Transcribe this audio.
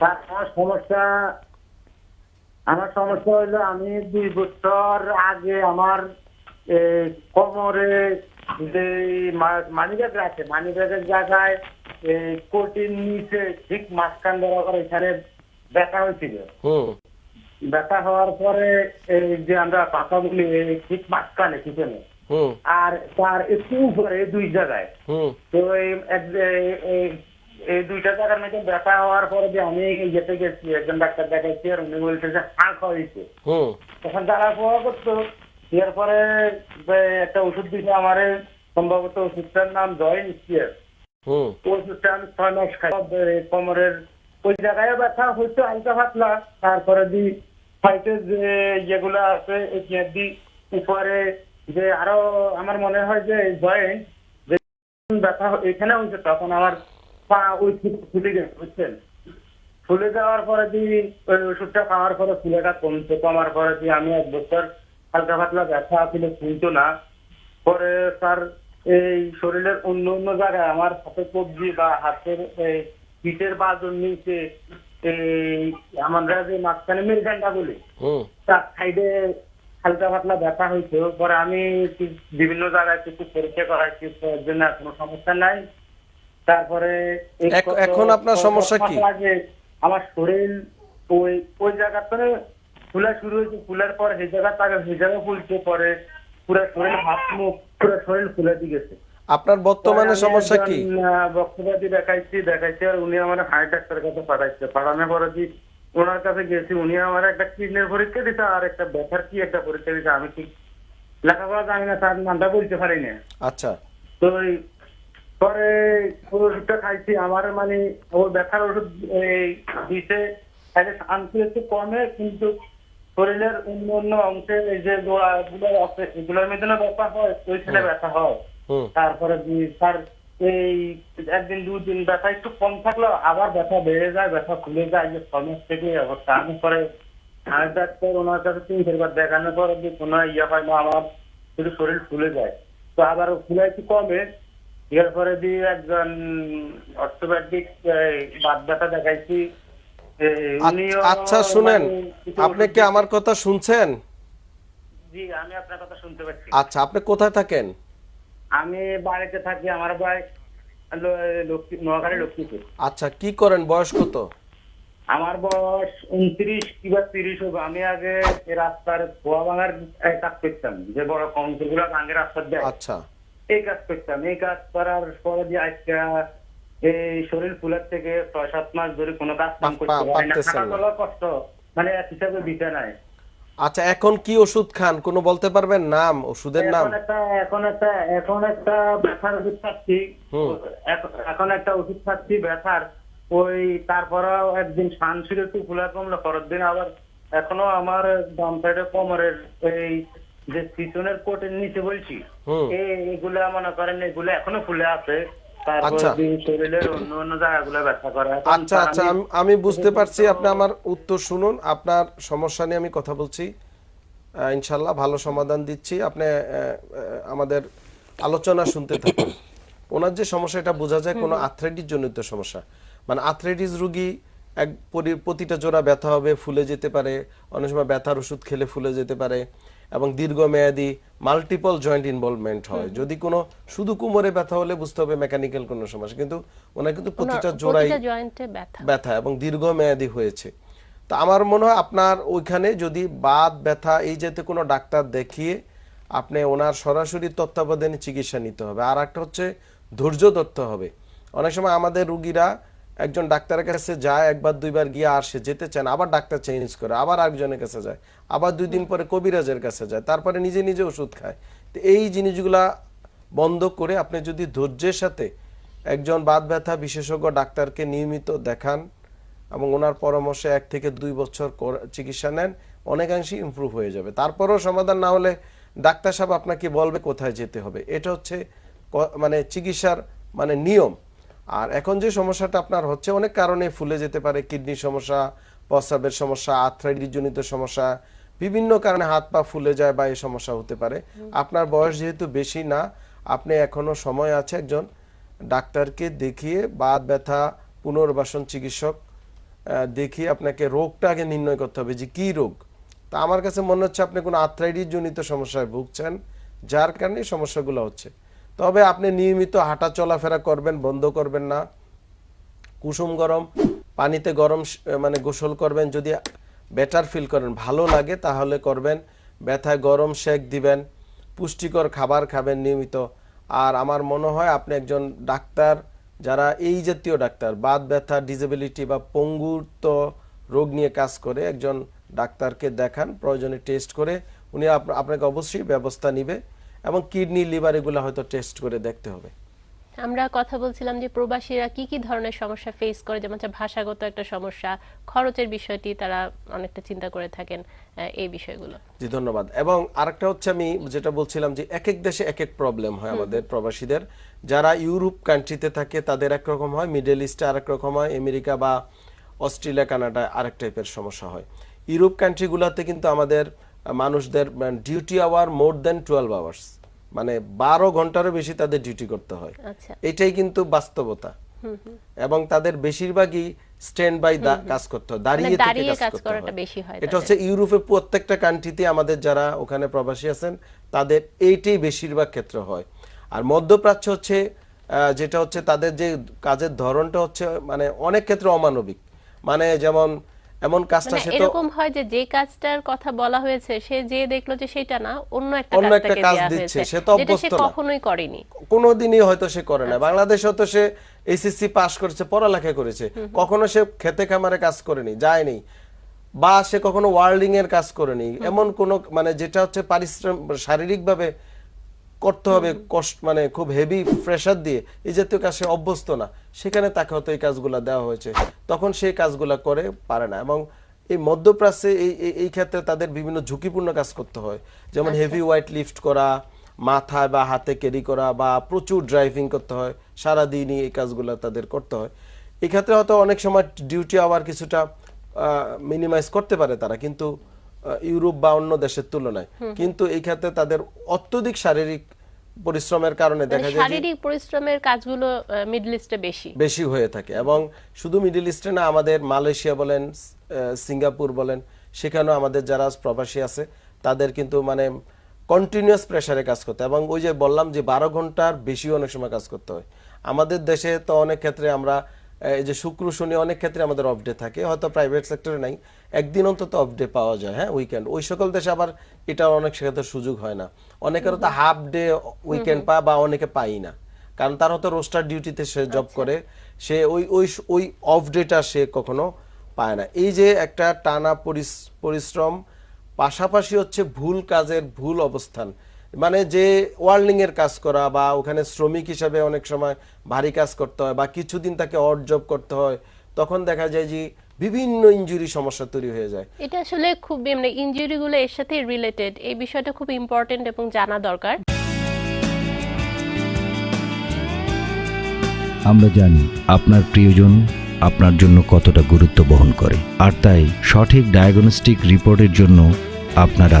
তার আমার সমস্যা আমার সমস্যা হলো আমি দুই বছর আগে আমার কোমরে যে মানিব্যাগ আছে মানিব্যাগের জায়গায় কোটির নিচে ঠিক মাঝখান বরাবর এখানে ব্যথা হয়েছিল। হুম ব্যথা হওয়ার পরে এই যে আমরা পাতা বলি ঠিক মাঝখানে পিছনে। আর তার একটু উপরে দুই জায়গায়। তো এই দুইটা জায়গার মধ্যে ব্যথা হওয়ার পরে যে আমি যেতে গেছি একজন ডাক্তার দেখাইছি আর উনি বলছে যে হাঁক হয়েছে তখন তারা কোয়া করতো। এরপরে একটা ওষুধ দিছে আমারে সম্ভবত ওষুধটার নাম জয়েন স্পিয়ার। ওষুধটা আমি ছয় মাস খাই। কোমরের ওই জায়গায় ব্যথা হচ্ছে হালকা পাতলা। তারপরে দি ফাইটে যে যেগুলো আছে দি উপরে যে আরও আমার মনে হয় যে জয়েন্ট যে ব্যথা এখানে হয়েছে তখন আমার পা ওই ফুলে গেছে বুঝছেন? ফুলে যাওয়ার পরে দি ওই ওষুধটা খাওয়ার পরে ফুলেটা কমছে কমার পরে দি আমি এক বছর হালকা পাতলা ব্যথা ছিল শুনতো না। পরে স্যার এই শরীরের অন্য অন্য জায়গায় আমার হাতে কবজি বা হাতের পিঠের বাজুর নিচে আমরা যে মাঝখানে মেরুদণ্ডটা বলি তার সাইডে হালকা পাতলা ব্যথা হয়েছে। পরে আমি বিভিন্ন জায়গায় কিছু পরীক্ষা তো এর জন্য কোনো সমস্যা নাই। তারপরে এখন আপনার সমস্যা কি? আমার শরীর ওই ওই জায়গাতে ফুলা শুরু হয়েছে ফুলার পর সেই জায়গা তাকে সেই জায়গা ফুলছে পরে পুরো শরীর হাত মুখ পুরো শরীর ফুলে দিয়ে গেছে। আপনার বর্তমানে সমস্যা কি? বক্তব্যদি দেখাইছি দেখাইছি আর উনি আমার হার্ট ডাক্তারের কাছে পাঠাইছে। পাঠানোর পরে দি ওনার কাছে গেছি উনি আমার একটা কিডনির পরীক্ষা দিতে আর একটা ব্যথার কি একটা পরীক্ষা দিতে আমি ঠিক লেখাপড়া জানি না তার নামটা বলতে পারি না। আচ্ছা। তো পরে ওই ওষুধটা খাইছি আমার মানে ও ব্যথার ওষুধ দিতে শান্তি একটু কমে কিন্তু শরীরের অন্য অন্য অংশে এই যে গোড়া গুলো মধ্যে ব্যথা হয় ওইখানে ব্যথা হয়। তারপরে তার এই একদিন দুদিন ব্যথা একটু কম থাকল আবার ব্যথা বেড়ে যায় ব্যথা খুলে যায় যে সমস্ত থেকে অবস্থা। আমি পরে আর ডাক্তার ওনার কাছে তিন চারবার দেখানোর পর যে কোনো ইয়ে হয় না আমার শুধু শরীর ফুলে যায়। তো আবার ফুলে একটু কমে এরপরে দিয়ে একজন অর্থোপেডিক বাদ ব্যথা দেখাইছি। আচ্ছা শুনেন মানে আপনি কি আমার কথা শুনছেন? জি আমি আপনার কথা শুনতে পাচ্ছি। আচ্ছা আপনি কোথায় থাকেন? আমি বাড়িতে থাকি আমার নোয়াখালী লক্ষ্মীপুর। আচ্ছা কি করেন? বয়স কত? আমার বয়স উনত্রিশ কিংবা তিরিশ হবে। আমি আগে রাস্তার ধোয়া ভাঙার কাজ করতাম যে বড় কংক্রিট ভাঙে রাস্তার দেয়। আচ্ছা। এই কাজ করতাম এই কাজ করার পরে যে আজকে এই শরীর ফুলার থেকে ছয় সাত মাস ধরে কোনো কাজ কাম করতে পারি না। পারতেছেন হাঁটা কষ্ট মানে এক হিসাবে দিতে নাই। আচ্ছা এখন কি ওষুধ খান? কোনো বলতে পারবেন নাম ওষুধের নাম? এখন একটা এখন একটা ব্যথার ওষুধ খাচ্ছি। এখন- একটা ওষুধ খাচ্ছি ব্যথার। ওই তারপরেও একদিন শান্তির একটু ফুলা কমলো পরের দিন আবার এখনও আমার বাম সাইডে কোমরের এই যে পিছনের কোটের নিচে বলছি হুম। এই- এগুলা মনে করেন এগুলো এখনও ফুলে আছে। আচ্ছা। আচ্ছা আচ্ছা আমি- বুঝতে পারছি আপনি আমার উত্তর শুনুন। আপনার সমস্যা নিয়ে আমি কথা বলছি। ইনশাল্লাহ ভালো সমাধান দিচ্ছি। আপনি আমাদের আলোচনা শুনতে থাকুন। ওনার যে সমস্যা এটা বোঝা যায় কোনো আথ্রাইটিস জনিত সমস্যা। মানে আথ্রাইটিস রুগী এক প্রতিটা জোড়া ব্যথা হবে ফুলে যেতে পারে। অনেক সময় ব্যথার ওষুধ খেলে ফুলে যেতে পারে এবং দীর্ঘমেয়াদী মাল্টিপল জয়েন্ট ইনভলভমেন্ট হয়। যদি কোনো শুধু কোমরে ব্যথা হলে বুঝতে হবে মেকানিক্যাল কোনো সমস্যা কিন্তু ওনার কিন্তু প্রতিটা জোড়াই ব্যথা। এবং দীর্ঘমেয়াদী হয়েছে। তো আমার মনে হয় আপনার ওইখানে যদি বাত ব্যথা এই জাতীয় কোনো ডাক্তার দেখিয়ে আপনি ওনার সরাসরি তত্ত্বাবধানে চিকিৎসা নিতে হবে। আর একটা হচ্ছে ধৈর্য ধরতে হবে। অনেক সময় আমাদের রুগীরা একজন ডাক্তারের কাছে যায়, একবার, দুইবার গিয়ে আসে যেতে চান আবার ডাক্তার চেঞ্জ করে, আবার আরেকজনের কাছে যায়, আবার দুই দিন পরে কবিরাজের কাছে যায়, তারপরে নিজে নিজে ওষুধ খায়। তো এই জিনিসগুলা বন্ধ করে আপনি যদি ধৈর্যের সাথে একজন বাত ব্যথা বিশেষজ্ঞ ডাক্তারকে নিয়মিত দেখান এবং ওনার পরামর্শে এক থেকে দুই বছর চিকিৎসা নেন, অনেকাংশেই ইমপ্রুভ হয়ে যাবে। তারপরেও সমাধান না হলে ডাক্তার সাহেব আপনাকে বলবে কোথায় যেতে হবে। এটা হচ্ছে মানে চিকিৎসার মানে নিয়ম। আর এখন যে সমস্যাটা আপনার হচ্ছে, অনেক কারণে ফুলে যেতে পারে। কিডনির সমস্যা, প্রস্রাবের সমস্যা আর্থ্রাইটিস জনিত সমস্যা, বিভিন্ন কারণে হাত পা ফুলে যায় বা এই সমস্যা হতে পারে। আপনার বয়স যেহেতু বেশি না, আপনি এখনও সময় আছে একজন ডাক্তারকে দেখিয়ে বাত ব্যথা, পুনর্বাসন চিকিৎসক দেখিয়ে আপনাকে রোগটা আগে নির্ণয় করতে হবে যে কি রোগ। তা আমার কাছে মনে হচ্ছে আপনি কোনো আর্থ্রাইটিস জনিত সমস্যায় ভুগছেন, যার কারণে সমস্যাগুলো হচ্ছে। তবে আপনি নিয়মিত হাঁটা চলাফেরা করবেন, বন্ধ করবেন না। কুসুম গরম, পানিতে গরম মানে গোসল করবেন। যদি বেটার ফিল করেন, ভালো লাগে, তাহলে করবেন। ব্যথায় গরম শেক দিবেন, পুষ্টিকর খাবার খাবেন নিয়মিত। আর আমার মনে হয় আপনি একজন ডাক্তার, যারা এই জাতীয় ডাক্তার, বাত ব্যথা ডিসেবিলিটি বা পঙ্গুত্ব রোগ নিয়ে কাজ করে, একজন ডাক্তারকে দেখান, প্রয়োজনে টেস্ট করে, উনি আপনাকে অবশ্যই ব্যবস্থা নিবে। এবং কিডনি লিভার এগুলো হয়তো টেস্ট করে দেখতে হবে। আমরা কথা বলছিলাম যে প্রবাসীরা কি কি ধরনের সমস্যা ফেস করে যেমন ভাষাগত একটা সমস্যা খরচের বিষয়টি তারা অনেকটা চিন্তা করে থাকেন এই বিষয়গুলো। জি ধন্যবাদ। এবং আরেকটা হচ্ছে আমি যেটা বলছিলাম যে এক এক দেশে এক এক প্রবলেম হয় আমাদের প্রবাসীদের। যারা ইউরোপ কান্ট্রিতে থাকে তাদের একরকম হয় মিডল ইস্টে আরেক রকম হয় আমেরিকা বা অস্ট্রেলিয়া কানাডায় আরেক টাইপের সমস্যা হয়। ইউরোপ কান্ট্রিগুলোতে কিন্তু আমাদের মানুষদের duty hour more than twelve hours মানে বারো ঘন্টারও বেশি তাদের ডিউটি করতে হয়। আচ্ছা। এটাই কিন্তু বাস্তবতা। এবং তাদের বেশিরভাগই স্ট্যান্ড বাই কাজ করতে হয় দাঁড়িয়ে থেকে মানে কাজ করাটা বেশি হয় এটা হচ্ছে ইউরোপের প্রত্যেকটা কান্ট্রিতে আমাদের যারা ওখানে প্রবাসী আছেন তাদের এইটাই বেশিরভাগ ক্ষেত্রে হয়। আর মধ্যপ্রাচ্য হচ্ছে যেটা হচ্ছে তাদের যে কাজের ধরনটা হচ্ছে মানে অনেক ক্ষেত্রে অমানবিক। মানে যেমন এমন কাজটা মানে সে তো এরকম হয় যে যে কাজটার কথা বলা হয়েছে সে যে দেখল যে সেটা না অন্য একটা অন্য একটা কাজ দিচ্ছে, সে তো সে অভ্যস্ত না। কখনোই করেনি। কোনোদিনই হয়তো সে করে আচ্ছা। না বাংলাদেশে তো সে এসএসসি পাস করেছে পড়ালেখা করেছে। কখনো সে খেতে খামারে কাজ করেনি যায়নি। বা সে কখনো ওয়ার্ল্ডিং এর কাজ করেনি। এমন কোন মানে যেটা হচ্ছে পারিশ্রম শারীরিক ভাবে করতে হবে কষ্ট মানে খুব হেভি প্রেশার দিয়ে। এই জাতীয় কাজ অভ্যস্ত না। সেখানে তাকে হয়তো এই কাজগুলা দেওয়া হয়েছে। তখন সেই কাজগুলা করে পারে না এবং এই মধ্যপ্রাচ্যে এই এই- ক্ষেত্রে তাদের বিভিন্ন ঝুঁকিপূর্ণ কাজ করতে হয়। যেমন হেভি ওয়াইট লিফট করা মাথায় বা হাতে ক্যারি করা বা প্রচুর ড্রাইভিং করতে হয়। সারাদিনই এই কাজগুলো তাদের করতে হয়। এই ক্ষেত্রে হয়তো অনেক সময় ডিউটি আওয়ার কিছুটা মিনিমাইজ করতে পারে তারা। কিন্তু ইউরোপ বা অন্য দেশের তুলনায়। কিন্তু এই ক্ষেত্রে তাদের অত্যধিক শারীরিক পরিশ্রমের কারণে মানে দেখা যায় শারীরিক পরিশ্রমের কাজগুলো মিডল ইস্টে বেশি। বেশি হয়ে থাকে এবং শুধু মিডল ইস্টে না আমাদের মালয়েশিয়া বলেন সিঙ্গাপুর বলেন সেখানেও আমাদের যারা প্রবাসী আছে তাদের কিন্তু মানে কন্টিনিউয়াস প্রেসারে কাজ করতে এবং ওই যে বললাম যে বারো ঘণ্টার বেশি অনেক সময় কাজ করতে হয়। আমাদের দেশে তো অনেক ক্ষেত্রে আমরা এই যে শুক্র শনি অনেক ক্ষেত্রে আমাদের অফ ডে থাকে হয়তো প্রাইভেট সেক্টরে নাই। একদিন অন্তত অফ ডে পাওয়া যায় হ্যাঁ উইকেন্ড ওই সকল দেশে আবার এটা অনেক সেক্ষেত্রে সুযোগ হয় না। অনেকের তো হাফ ডে উইকেন্ড পায় বা অনেকে পাই না। কারণ তার হয়তো রোস্টার ডিউটিতে সে জব করে সে ওই ওই ওই অফ ডেটা সে কখনো পায় না। এই যে একটা টানা পরিশ্রম পাশাপাশি হচ্ছে ভুল কাজের ভুল অবস্থান। মানে যে ওয়ার্ল্ডিং এর কাজ করা বা ওখানে শ্রমিক হিসাবে অনেক সময় ভারী কাজ করতে হয় বা কিছুদিন তাকে অড জব করতে হয় তখন দেখা যায় যে বিভিন্ন ইনজুরি সমস্যা তৈরি হয়ে যায়। এটা আসলে খুব মানে ইনজুরি গুলো এর সাথে রিলেটেড এই বিষয়টা খুব ইম্পর্টেন্ট এবং জানা দরকার। আমরা জানি আপনার প্রিয়জন আপনার জন্য কতটা গুরুত্ব বহন করে। আর তাই সঠিক ডায়াগনস্টিক রিপোর্টের জন্য আপনারা